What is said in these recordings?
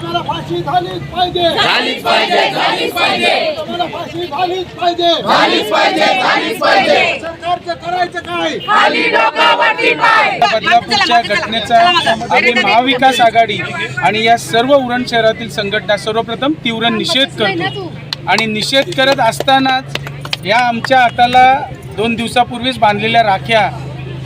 तुम्हाला फाशी झालीच पाहिजे. झालीच पाहिजे झालीच पाहिजे. तुम्हाला फाशी झालीच पाहिजे. झालीच पाहिजे झालीच पाहिजे. सरकारचं करायचं काय? खाली डोकावरती पाय. बदलापूरच्या घटनेचा आम्ही महाविकास आघाडी आणि या सर्व उरण शहरातील संघटना सर्वप्रथम तीव्र निषेध करतो. आणि निषेध करत असतानाच या आमच्या हाताला दोन दिवसापूर्वीच बांधलेल्या राख्या.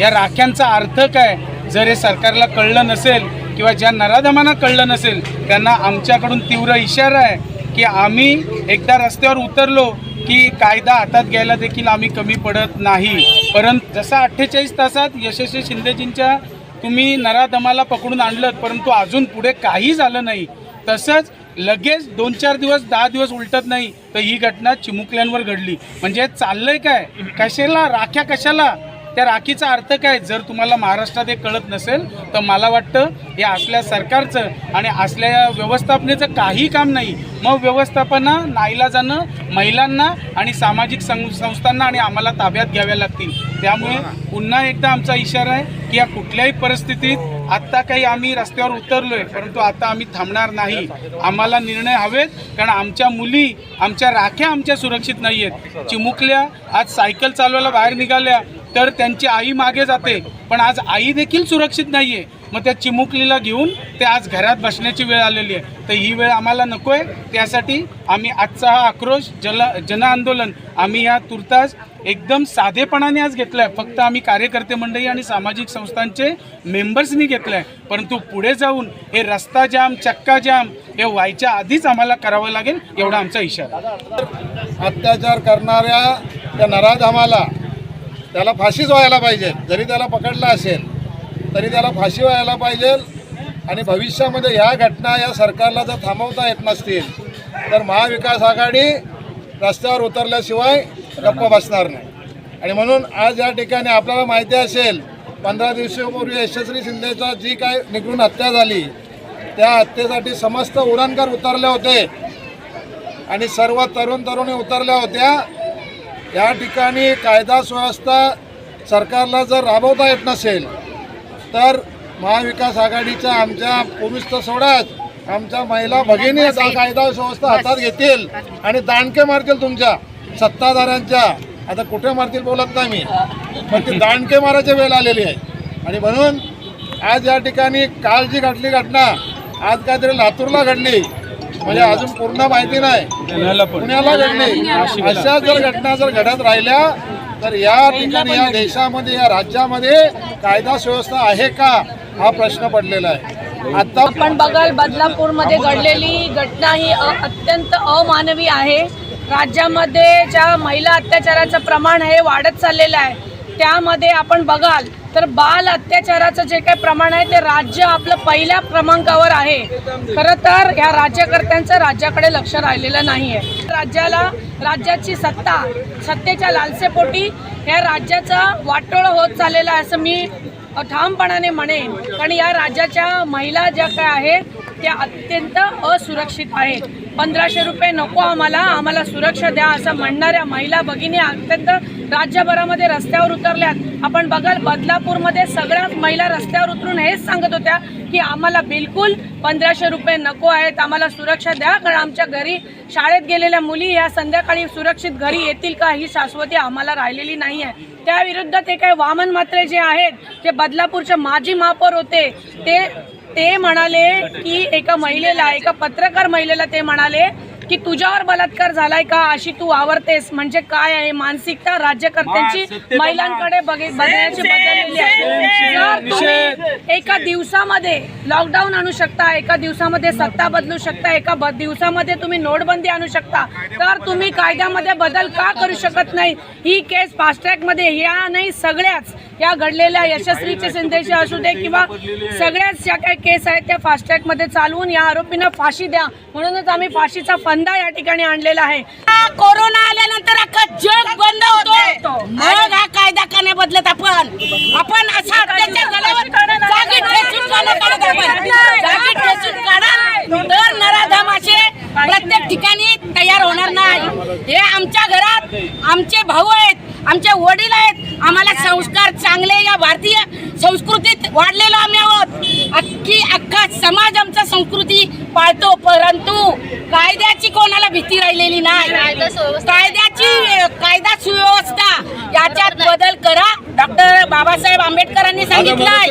या राख्यांचा अर्थ काय? जर हे सरकारला कळलं नसेल किंवा ज्या नराधमांना कळलं नसेल त्यांना आमच्याकडून तीव्र इशारा आहे की आम्ही एकदा रस्त्यावर उतरलो की कायदा हातात घ्यायला देखील आम्ही कमी पडत नाही. परंतु जसा अठ्ठेचाळीस तासात यशस्वी शिंदेजींच्या तुम्ही नराधमाला पकडून आणलं परंतु अजून पुढे काही झालं नाही. तसंच लगेच दोन चार दिवस दहा दिवस उलटत नाही तर ही घटना चिमुकल्यांवर घडली. म्हणजे चाललंय काय? कशाला? राख्या कशाला? त्या राखीचा अर्थ काय? जर तुम्हाला महाराष्ट्रात हे कळत नसेल तर मला वाटतं हे असल्या सरकारचं आणि असल्या व्यवस्थापनेचं काही काम नाही. मग व्यवस्थापना नाईलाजानं महिलांना आणि सामाजिक सं संस्थांना आणि आम्हाला ताब्यात घ्याव्या लागतील. त्यामुळे पुन्हा एकदा आमचा इशारा आहे की या कुठल्याही परिस्थितीत आत्ता काही आम्ही रस्त्यावर उतरलोय परंतु आता आम्ही थांबणार नाही. आम्हाला निर्णय हवेत कारण आमच्या मुली आमच्या राख्या आमच्या सुरक्षित नाही आहेत चिमुकल्या आज सायकल चालवायला बाहेर निघाल्या तर त्यांची आई मागे जाते. पण आज आई देखील सुरक्षित नाही आहे मग त्या चिमुकलीला घेऊन ते आज घरात बसण्याची वेळ आलेली आहे. तर ही वेळ आम्हाला नको आहे त्यासाठी आम्ही आजचा हा आक्रोश जल जन आंदोलन आम्ही या तुर्तास एकदम साधेपणाने आज घेतलं आहे फक्त आम्ही कार्यकर्ते मंडळी आणि सामाजिक संस्थांचे मेंबर्सनी घेतलं आहे परंतु पुढे जाऊन हे रस्ता जाम चक्का जाम हे व्हायच्या आधीच आम्हाला करावं लागेल एवढा आमचा इशारा. अत्याचार करणाऱ्या त्या नराधामाला त्याला फाशीच व्हायला पाहिजे. जरी त्याला पकडला असेल तरी त्याला फाशी व्हायला पाहिजे. आणि भविष्यामध्ये ह्या घटना या सरकारला जर थांबवता येत नसतील तर महाविकास आघाडी रस्त्यावर उतरल्याशिवाय गप्प बसणार नाही. आणि म्हणून आज या ठिकाणी आपल्याला माहिती असेल पंधरा दिवसापूर्वी यशस्वी शिंदेचा जी काय निघून हत्या झाली त्या हत्येसाठी समस्त उरणकर उतरले होते. आणि सर्व तरुण तरुणी उतरल्या होत्या. या ठिकाणी कायदा सुव्यवस्था सरकारला जर राबवता येत नसेल तर महाविकास आघाडीच्या आमच्या पुरुष तर सोडाच आमच्या महिला भगिनी हा कायदा सुव्यवस्था हातात घेतील आणि दांडके मारतील तुमच्या सत्ताधाऱ्यांच्या. आता कुठे मारतील बोलत नाही मी पण ती दांडके मारायची वेळ आलेली आहे. आणि म्हणून आज या ठिकाणी काल जी घडली घटना आज काहीतरी लातूरला घडली. म्हणजे अजून पूर्ण माहिती नाही. पुण्याला पण. पुण्याला घडली अशा जर घटना जर घडत राहिल्या तर या ठिकाणी या देशामध्ये या राज्यामध्ये कायदा सुव्यवस्था आहे का? हा प्रश्न पडलेला आहे. आता आपण बघाल बदलापूरमध्ये घडलेली घटना ही अत्यंत अमानवी आहे. राज्यामध्ये ज्या महिला अत्याचाराचं प्रमाण हे वाढत चाललेलं आहे. त्यामध्ये आपण बघाल तर बाल अत्याचाराचं जे काही प्रमाण आहे ते राज्य आपलं पहिल्या क्रमांकावर आहे. खरं तर ह्या राज्यकर्त्यांचं राज्याकडे लक्ष राहिलेलं नाही आहे राज्याला राज्याची सत्ता सत्तेच्या लालसेपोटी ह्या राज्याचं वाटोळं होत चाललेलं आहे असं मी ठामपणाने म्हणेन. कारण या राज्याच्या महिला ज्या काय आहेत त्या अत्यंत असुरक्षित आहेत पंधराशे रुपये नको आम्हाला आम्हाला सुरक्षा द्या असं म्हणणाऱ्या महिला भगिनी अत्यंत राज्यभरामध्ये रस्त्यावर उतरल्यात. आपण बघाल बदलापूरमध्ये सगळ्याच महिला रस्त्यावर उतरून हेच सांगत होत्या की आम्हाला बिलकुल पंधराशे रुपये नको आहेत आम्हाला सुरक्षा द्या. कारण आमच्या घरी शाळेत गेलेल्या मुली ह्या संध्याकाळी सुरक्षित घरी येतील का ही शाश्वती आम्हाला राहिलेली नाही आहे त्याविरुद्ध ते काही वामन मात्रे जे आहेत ते बदलापूरचे माजी महापौर होते ते ते म्हणाले की एका महिलेला एका पत्रकार महिलेला ते म्हणाले की तुझ्यावर बलात्कार झालाय का? अशी तू आवरतेस. म्हणजे काय आहे? मानसिकता राज्यकर्त्यांची महिलांकडे बघे बघण्याची बदललेली आहे. तुम्ही एका दिवसामध्ये लॉकडाऊन आणू शकता एका दिवसामध्ये सत्ता बदलू शकता एका दिवसामध्ये तुम्ही नोटबंदी आणू शकता तर तुम्ही कायद्यामध्ये बदल का करू शकत नाही? ही केस फास्ट ट्रॅकमध्ये या नाही सगळ्याच. या घडलेल्या यशस्वीचे शिंदेचे असू दे किंवा सगळ्याच ज्या काही केस आहेत त्या फास्ट ट्रॅकमध्ये चालवून या आरोपींना फाशी द्या. म्हणूनच आम्ही फाशीचा फंदा या ठिकाणी आणलेला आहे. कोरोना आल्यानंतर अख्खा जग बंद होतो मग हा कायदा का नाही बदलत आपण. आपण असा अत्याचार झाल्यावर जागी ठेचून काढा काढत आपण. जागी ठेचून काढा. तर नराधमाचे प्रत्येक ठिकाणी तयार होणार नाही. हे आमच्या घरात आमचे भाऊ आहेत. आमचे वडील आहेत. आम्हाला संस्कार चांगले या भारतीय संस्कृतीत वाढलेलो आम्ही आहोत. अख्खी अख्खा समाज आमचा संस्कृती पाळतो. परंतु कायद्याची कोणाला भीती राहिलेली नाही. कायद्याची कायदा सुव्यवस्था. याच्यात बदल करा. डॉक्टर बाबासाहेब आंबेडकरांनी सांगितलंय.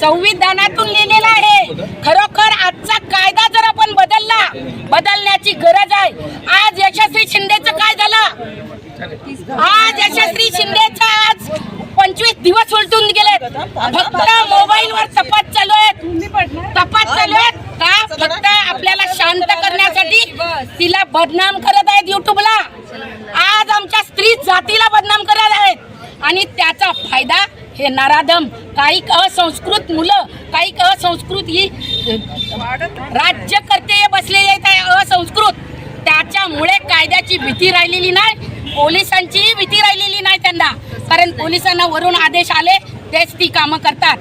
संविधानातून लिहिलेलं आहे. खरोखर आजचा कायदा जर आपण बदलला. बदलण्याची गरज आहे. आज यशस्वी शिंदेचं काय झालं? आज यशस्वी शिंदेचा आज पंचवीस दिवस उलटून गेलेत. फक्त मोबाईलवर तपास चालू आहेत. तपास चालू आहेत का? फक्त आपल्याला शांत करण्यासाठी तिला बदनाम करत आहेत युट्यूबला आज आमच्या स्त्री जातीला बदनाम करत आहेत. आणि त्याचा फायदा हे नराधम. काही असंस्कृत मुलं काही असंस्कृत ही राज्यकर्ते बसलेले असंस्कृत. त्याच्यामुळे कायद्याची भीती राहिलेली नाही पोलिसांचीही भीती राहिलेली नाही त्यांना. कारण पोलिसांना वरून आदेश आले तेच ती कामं करतात.